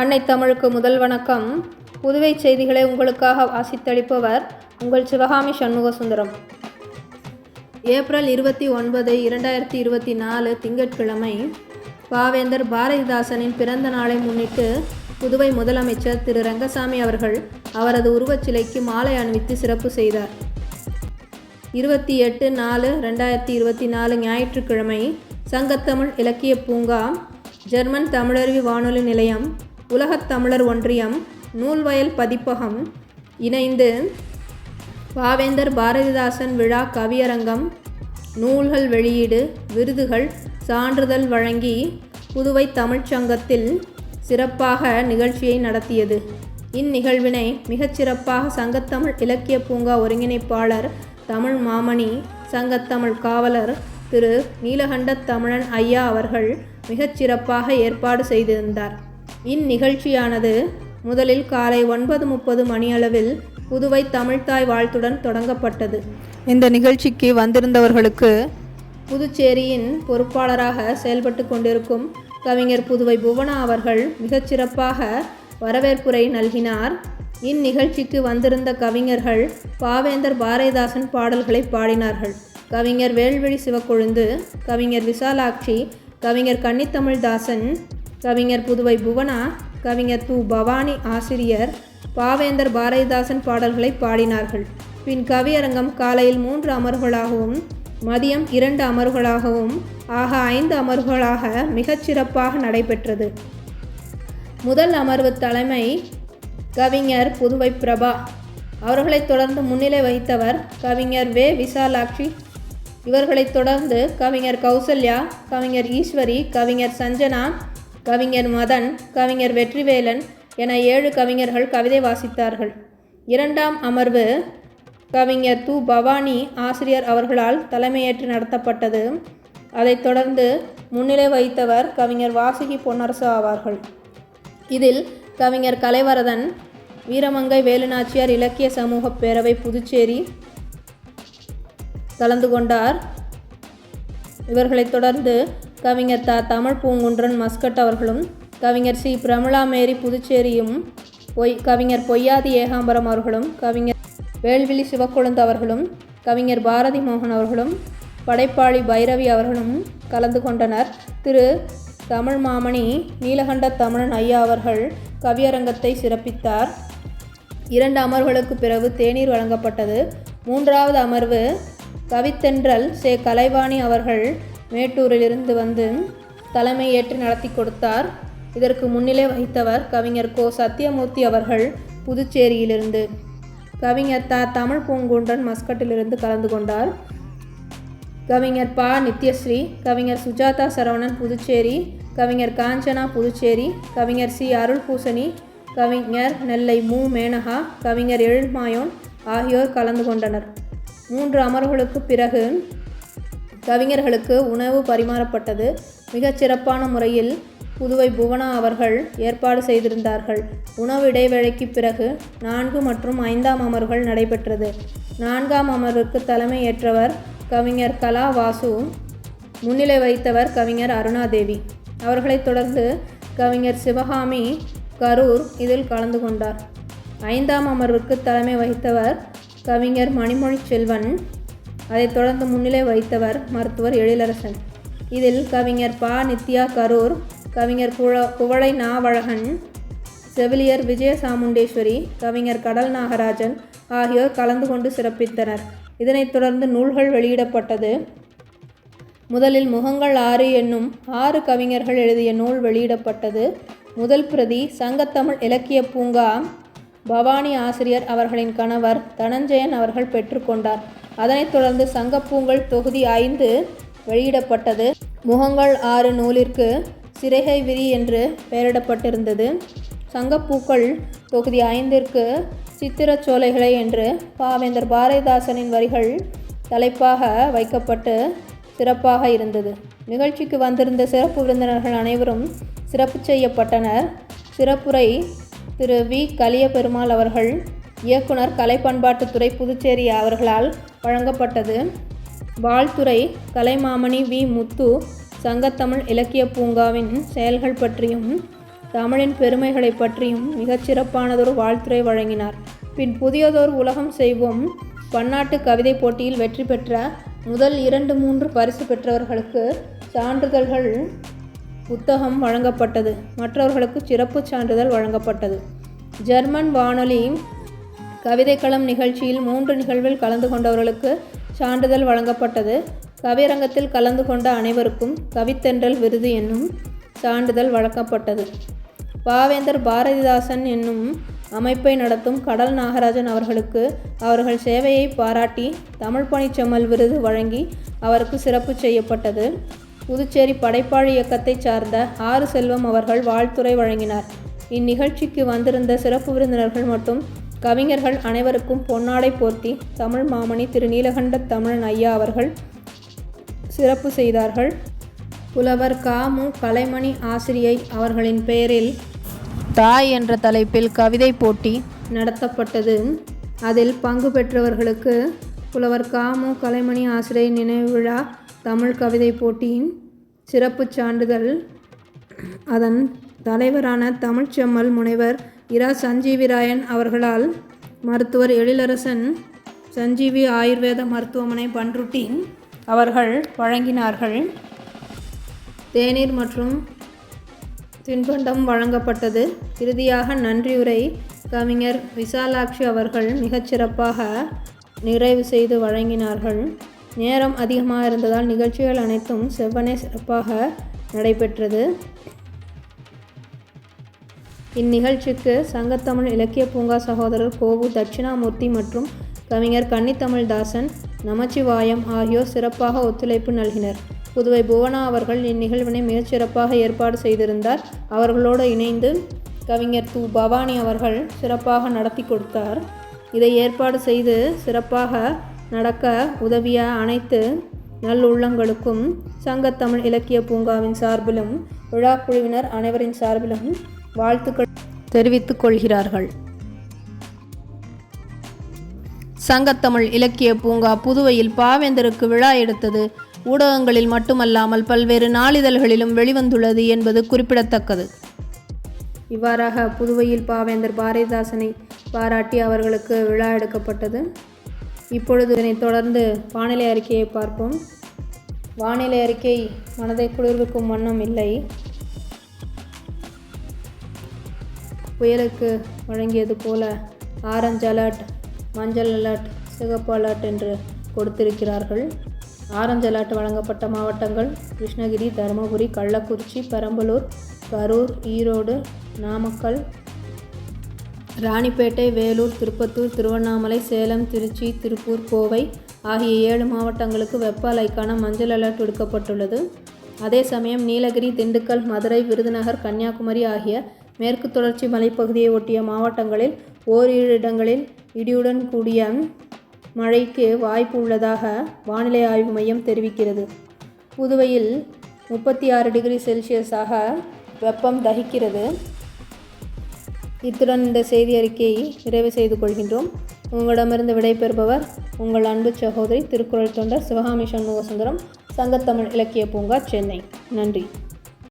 அன்னை தமிழுக்கு முதல் வணக்கம். புதுவை செய்திகளை உங்களுக்காக வாசித்தளிப்பவர் உங்கள் சிவகாமி சண்முக சுந்தரம் ஏப்ரல் இருபத்தி ஒன்பது இரண்டாயிரத்தி இருபத்தி நாலு திங்கட்கிழமை பாவேந்தர் பாரதிதாசனின் பிறந்த நாளை முன்னிட்டு புதுவை முதலமைச்சர் திரு. ரங்கசாமி அவர்கள் அவரது உருவச்சிலைக்கு மாலை அணிவித்து சிறப்பு செய்தார். இருபத்தி எட்டு நாலு ரெண்டாயிரத்தி இருபத்தி நாலு ஞாயிற்றுக்கிழமை சங்கத்தமிழ் இலக்கிய பூங்கா ஜெர்மன் தமிழருவி வானொலி நிலையம் உலகத் தமிழர் ஒன்றியம் நூல்வயல் பதிப்பகம் இணைந்து பாவேந்தர் பாரதிதாசன் விழா கவியரங்கம் நூல்கள் வெளியீடு விருதுகள் சான்றிதழ் வழங்கி புதுவை தமிழ்ச் சங்கத்தில் சிறப்பாக நிகழ்ச்சியை நடத்தியது. இந்நிகழ்வினை மிகச்சிறப்பாக சங்கத்தமிழ் இலக்கிய பூங்கா ஒருங்கிணைப்பாளர் தமிழ் மாமணி சங்கத்தமிழ் காவலர் திரு நீலகண்ட தமிழன் ஐயா அவர்கள் மிகச்சிறப்பாக ஏற்பாடு செய்திருந்தார். இந்நிகழ்ச்சியானது முதலில் காலை ஒன்பது முப்பது மணியளவில் புதுவை தமிழ்தாய் வாழ்த்துடன் தொடங்கப்பட்டது. இந்த நிகழ்ச்சிக்கு வந்திருந்தவர்களுக்கு புதுச்சேரியின் பொறுப்பாளராக செயல்பட்டு கொண்டிருக்கும் கவிஞர் புதுவை புவனா அவர்கள் மிகச்சிறப்பாக வரவேற்புரை நல்கினார். இந்நிகழ்ச்சிக்கு வந்திருந்த கவிஞர்கள் பாவேந்தர் பாரதிதாசன் பாடல்களை பாடினார்கள். கவிஞர் வேல்விழி சிவக்கொழுந்து கவிஞர் விசாலாட்சி கவிஞர் கன்னித்தமிழ்தாசன் கவிஞர் புதுவை புவனா கவிஞர் து பவானி ஆசிரியர் பாவேந்தர் பாரதிதாசன் பாடல்களை பாடினார்கள். பின் கவியரங்கம் காலையில் மூன்று அமர்வுகளாகவும் மதியம் இரண்டு அமர்வுகளாகவும் ஆக ஐந்து அமர்வுகளாக மிகச்சிறப்பாக நடைபெற்றது. முதல் அமர்வு தலைமை கவிஞர் புதுவை பிரபா. அவர்களைத் தொடர்ந்து முன்னிலை வகித்தவர் கவிஞர் வே. விசாலாட்சி. இவர்களைத் தொடர்ந்து கவிஞர் கௌசல்யா கவிஞர் ஈஸ்வரி கவிஞர் சஞ்சனா கவிஞர் மதன் கவிஞர் வெற்றிவேலன் என ஏழு கவிஞர்கள் கவிதை வாசித்தார்கள். இரண்டாம் அமர்வு கவிஞர் து. பவானி ஆசிரியர் அவர்களால் தலைமையேற்று நடத்தப்பட்டது. அதைத் தொடர்ந்து முன்னிலை வைத்தவர் கவிஞர் வாசுகி பொன்னரசு ஆவார்கள். இதில் கவிஞர் கலைவரதன் வீரமங்கை வேலுநாச்சியார் இலக்கிய சமூக பேரவை புதுச்சேரி கலந்து கொண்டார். இவர்களைத் தொடர்ந்து கவிஞர் த தமிழ் பூங்குன்றன் மஸ்கட் அவர்களும் கவிஞர் சி. பிரமிளா மேரி புதுச்சேரியும் பொய் கவிஞர் பொய்யாதி ஏகாம்பரம் அவர்களும் கவிஞர் வேல்விழி சிவக்கொழுந்து அவர்களும் கவிஞர் பாரதி மோகன் அவர்களும் படைப்பாளி பைரவி அவர்களும் கலந்து கொண்டனர். திரு. தமிழ் மாமணி நீலகண்ட தமிழன் ஐயா அவர்கள் கவியரங்கத்தை சிறப்பித்தார். இரண்டு அமர்வுகளுக்கு பிறகு தேநீர் வழங்கப்பட்டது. மூன்றாவது அமர்வு கவித்தென்றல் சே. கலைவாணி அவர்கள் மேட்டூரிலிருந்து வந்து தலைமை ஏற்று நடத்தி கொடுத்தார். இதற்கு முன்னிலை வகித்தவர் கவிஞர் கோ. சத்தியமூர்த்தி அவர்கள் புதுச்சேரியிலிருந்து. கவிஞர் த. தமிழ் பூங்குன்றன் மஸ்கட்டிலிருந்து கலந்து கொண்டார். கவிஞர் பா. நித்யஸ்ரீ கவிஞர் சுஜாதா சரவணன் புதுச்சேரி கவிஞர் காஞ்சனா புதுச்சேரி கவிஞர் சி. அருள் பூசணி கவிஞர் நெல்லை மு. மேனகா கவிஞர் எழுமாயோன் ஆகியோர் கலந்து கொண்டனர். மூன்று அமர்வுகளுக்கு பிறகு கவிஞர்களுக்கு உணவு பரிமாறப்பட்டது. மிகச் சிறப்பான முறையில் புதுவை புவனா அவர்கள் ஏற்பாடு செய்திருந்தார்கள். உணவு இடைவேளைக்கு பிறகு நான்கு மற்றும் ஐந்தாம் அமர்வுகள் நடைபெற்றது. நான்காம் அமர்வுக்கு தலைமை ஏற்றவர் கவிஞர் கலா வாசு முன்னிலை வைத்தவர் கவிஞர் அருணாதேவி. அவர்களைத் தொடர்ந்து கவிஞர் சிவகாமி கரூர் இதில் கலந்து கொண்டார். ஐந்தாம் அமர்வுக்கு தலைமை வகித்தவர் கவிஞர் மணிமொழி செல்வன் அதைத் தொடர்ந்து முன்னிலை வகித்தவர் மருத்துவர் எழிலரசன். இதில் கவிஞர் பா. நித்யா கரூர் கவிஞர் குழ குவளை நாவழகன் செவிலியர் விஜயசாமுண்டேஸ்வரி கவிஞர் கடல் நாகராஜன் ஆகியோர் கலந்து கொண்டு சிறப்பித்தனர். இதனைத் தொடர்ந்து நூல்கள் வெளியிடப்பட்டது. முதலில் முகங்கள் ஆறு என்னும் ஆறு கவிஞர்கள் எழுதிய நூல் வெளியிடப்பட்டது. முதல் பிரதி சங்கத்தமிழ் இலக்கிய பூங்கா பவானி ஆசிரியர் அவர்களின் கணவர் தனஞ்சயன் அவர்கள் பெற்றுக்கொண்டார் அதனைத் தொடர்ந்து சங்கப்பூங்கள் தொகுதி ஐந்து வெளியிடப்பட்டது. முகங்கள் ஆறு நூலிற்கு சிறைகை விரி என்று பெயரிடப்பட்டிருந்தது. சங்கப்பூக்கள் தொகுதி ஐந்திற்கு சித்திரச் சோலைகளை என்று பாவேந்தர் பாரதிதாசனின் வரிகள் தலைப்பாக வைக்கப்பட்டு சிறப்பாக இருந்தது. நிகழ்ச்சிக்கு வந்திருந்த சிறப்பு விருந்தினர்கள் அனைவரும் சிறப்பு செய்யப்பட்டனர். சிறப்புரை திரு வி. கலியபெருமாள் அவர்கள் இயக்குனர் கலை பண்பாட்டுத்துறை புதுச்சேரி அவர்களால் வழங்கப்பட்டது. வாழ்த்துறை கலைமாமணி வி. முத்து சங்கத்தமிழ் இலக்கிய பூங்காவின் செயல்கள் பற்றியும் தமிழின் பெருமைகளைப் பற்றியும் மிகச் சிறப்பானதொரு வழங்கினார். பின் புதியதோர் உலகம் செய்வோம். பன்னாட்டு கவிதை போட்டியில் வெற்றி பெற்ற முதல் இரண்டு மூன்று பரிசு பெற்றவர்களுக்கு சான்றிதழ்கள் புத்தகம் வழங்கப்பட்டது. மற்றவர்களுக்கு சிறப்பு சான்றிதழ் வழங்கப்பட்டது. ஜெர்மன் வானொலி கவிதைக்களம் நிகழ்ச்சியில் மூன்று நிகழ்வில் கலந்து கொண்டவர்களுக்கு சான்றிதழ் வழங்கப்பட்டது. கவியரங்கத்தில் கலந்து கொண்ட அனைவருக்கும் கவித்தென்றல் விருது என்னும் சான்றிதழ் வழங்கப்பட்டது. பாவேந்தர் பாரதிதாசன் என்னும் அமைப்பை நடத்தும் கடல் நாகராஜன் அவர்களுக்கு அவர்கள் சேவையை பாராட்டி தமிழ் பணிச்செம்மல் விருது வழங்கி அவருக்கு சிறப்பு செய்யப்பட்டது. புதுச்சேரி படைப்பாளி இயக்கத்தைச் சார்ந்த ஆறு செல்வம் அவர்கள் வாழ்த்துறை வழங்கினார். இந்நிகழ்ச்சிக்கு வந்திருந்த சிறப்பு விருந்தினர்கள் மற்றும் கவிஞர்கள் அனைவருக்கும் பொன்னாடை போர்த்தி தமிழ் மாமணி திரு நீலகண்ட தமிழன் ஐயா அவர்கள் சிறப்பு செய்தார்கள். புலவர் காமு கலைமணி ஆசிரியை அவர்களின் பெயரில் தாய் என்ற தலைப்பில் கவிதை போட்டி நடத்தப்பட்டது. அதில் பங்கு பெற்றவர்களுக்கு புலவர் காமு கலைமணி ஆசிரியை நினைவு விழா தமிழ் கவிதை போட்டியின் சிறப்புச் சான்றிதழ் அதன் தலைவரான தமிழ்ச்செம்மல் முனைவர் இரா சஞ்சீவிராயன் அவர்களால் மருத்துவர் எழிலரசன் சஞ்சீவி ஆயுர்வேத மருத்துவமனை பன்ருட்டி அவர்கள் வழங்கினார்கள். தேநீர் மற்றும் தின்பண்டம் வழங்கப்பட்டது. இறுதியாக நன்றியுரை கவிஞர் விசாலாட்சி அவர்கள் மிகச்சிறப்பாக நிறைவு செய்து வழங்கினார்கள். நேரம் அதிகமாக இருந்ததால் நிகழ்ச்சிகள் அனைத்தும் செவ்வனே சிறப்பாக நடைபெற்றது. இந்நிகழ்ச்சிக்கு சங்கத்தமிழ் இலக்கிய பூங்கா சகோதரர் கோவு தட்சிணாமூர்த்தி மற்றும் கவிஞர் கன்னித்தமிழ்தாசன் நமச்சிவாயம் ஆகியோர் சிறப்பாக ஒத்துழைப்பு நல்கினர். புதுவை புவனா அவர்கள் இந்நிகழ்வினை மிகச்சிறப்பாக ஏற்பாடு செய்திருந்தார். அவர்களோடு இணைந்து கவிஞர் து. பவானி அவர்கள் சிறப்பாக நடத்தி கொடுத்தார். இதை ஏற்பாடு செய்து சிறப்பாக நடக்க உதவிய அனைத்து நல்லுள்ளங்களுக்கும் சங்கத்தமிழ் இலக்கிய பூங்காவின் சார்பிலும் விழா குழுவினர் அனைவரின் சார்பிலும் வாழ்த்துக்கள். தெரிவித்துக் கொள்கிறார்கள். சங்கத்தமிழ் இலக்கிய பூங்கா புதுவையில் பாவேந்தருக்கு விழா எடுத்தது ஊடகங்களில் மட்டுமல்லாமல் பல்வேறு நாளிதழ்களிலும் வெளிவந்துள்ளது என்பது குறிப்பிடத்தக்கது. இவ்வாறாக புதுவையில் பாவேந்தர் பாரதிதாசனை பாராட்டி அவர்களுக்கு விழா எடுக்கப்பட்டது. இப்பொழுது இதனைத் தொடர்ந்து வானிலை அறிக்கையை பார்ப்போம். வானிலை அறிக்கை மனதை குளிர்விக்கும் வண்ணம் இல்லை. புயலுக்கு வழங்கியது போல ஆரஞ்சு அலர்ட் மஞ்சள் அலர்ட் சிகப்பு அலர்ட் என்று கொடுத்திருக்கிறார்கள். ஆரஞ்சு அலர்ட் வழங்கப்பட்ட மாவட்டங்கள் கிருஷ்ணகிரி தருமபுரி கள்ளக்குறிச்சி பெரம்பலூர் கரூர் ஈரோடு நாமக்கல் ராணிப்பேட்டை வேலூர் திருப்பத்தூர் திருவண்ணாமலை சேலம் திருச்சி திருப்பூர் கோவை ஆகிய ஏழு மாவட்டங்களுக்கு வெப்ப அலைக்கான மஞ்சள் அலர்ட் விடுக்கப்பட்டுள்ளது. அதே சமயம் நீலகிரி திண்டுக்கல் மதுரை விருதுநகர் கன்னியாகுமரி ஆகிய மேற்கு தொடர்ச்சி மலைப்பகுதியை ஒட்டிய மாவட்டங்களில் ஓரிரு இடங்களில் இடியுடன் கூடிய மழைக்கு வாய்ப்பு உள்ளதாக வானிலை ஆய்வு மையம் தெரிவிக்கிறது. புதுவையில் முப்பத்தி ஆறு டிகிரி செல்சியஸாக வெப்பம் தகிக்கிறது. இத்துடன் இந்த செய்தி அறிக்கையை நிறைவு செய்து கொள்கின்றோம். உங்களிடமிருந்து விடைபெறுபவர் உங்கள் அன்பு சகோதரி திருக்குறள் தொண்டர் சிவகாமி சண்முகசுந்தரம் சங்கத்தமிழ் இலக்கிய பூங்கா சென்னை. நன்றி.